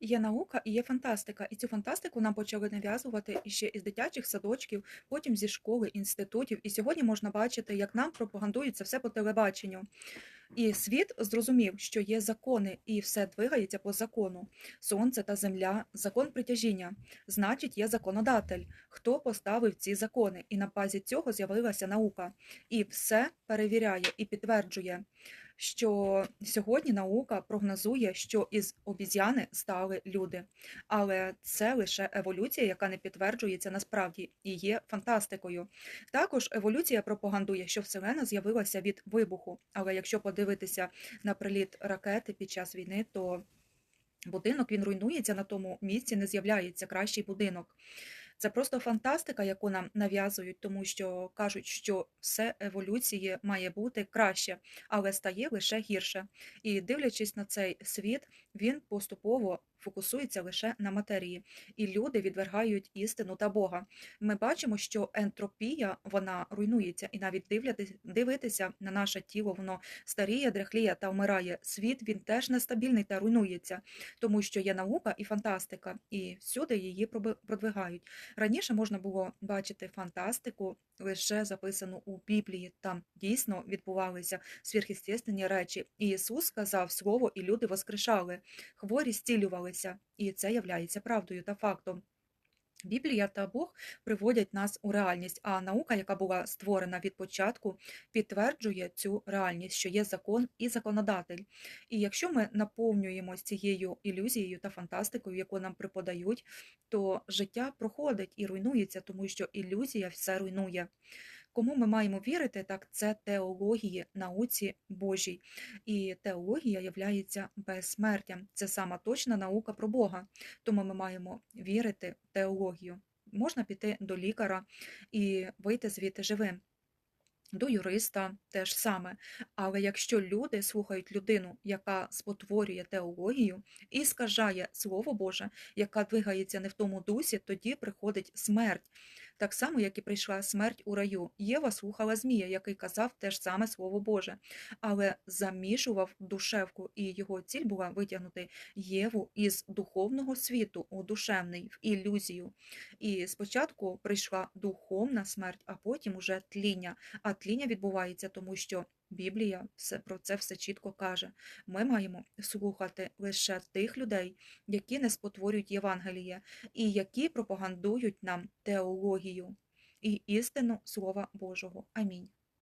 Є наука і є фантастика, і цю фантастику нам почали нав'язувати іще із дитячих садочків, потім зі школи, інститутів. І сьогодні можна бачити, як нам пропагандують це все по телебаченню. І світ зрозумів, що є закони, і все двигається по закону. Сонце та земля, закон притяжіння. Значить, є законодатель. Хто поставив ці закони? І на базі цього з'явилася наука. І все перевіряє і підтверджує, що сьогодні наука прогнозує, що із обіз'яни стали люди. Але це лише еволюція, яка не підтверджується насправді і є фантастикою. Також еволюція пропагандує, що Вселена з'явилася від вибуху. Але якщо подивитися на приліт ракети під час війни, то будинок він руйнується на тому місці, не з'являється кращий будинок. Це просто фантастика, яку нам нав'язують, тому що кажуть, що все еволюції має бути краще, але стає лише гірше. І дивлячись на цей світ, він поступово фокусується лише на матерії, і люди відвергають істину та Бога. Ми бачимо, що ентропія вона руйнується, і навіть дивляти- дивитися на наше тіло, воно старіє, дряхліє та вмирає. Світ він теж нестабільний та руйнується, тому що є наука і фантастика, і всюди її продвигають. Раніше можна було бачити фантастику лише записану у Біблії. Там дійсно відбувалися сверхъестественні речі. І Ісус сказав слово, і люди воскрешали, хворі зцілювалися, і це являється правдою та фактом. Біблія та Бог приводять нас у реальність, а наука, яка була створена від початку, підтверджує цю реальність, що є закон і законодатель. І якщо ми наповнюємось цією ілюзією та фантастикою, яку нам преподають, то життя проходить і руйнується, тому що ілюзія все руйнує. Кому ми маємо вірити, так це теології, науці Божій. І теологія являється безсмертям. Це сама точна наука про Бога. Тому ми маємо вірити в теологію. Можна піти до лікаря і вийти звідти живим. До юриста теж саме. Але якщо люди слухають людину, яка спотворює теологію і скажає Слово Боже, яка двигається не в тому дусі, тоді приходить смерть. Так само, як і прийшла смерть у раю. Єва слухала Змія, який казав те ж саме Слово Боже, але замішував душевку, і його ціль була витягнути Єву із духовного світу у душевний, в ілюзію. І спочатку прийшла духовна смерть, а потім уже тління. А тління відбувається, тому що Біблія все про це все чітко каже. Ми маємо слухати лише тих людей, які не спотворюють Євангеліє, і які пропагандують нам теологію і істину Слова Божого. Амінь.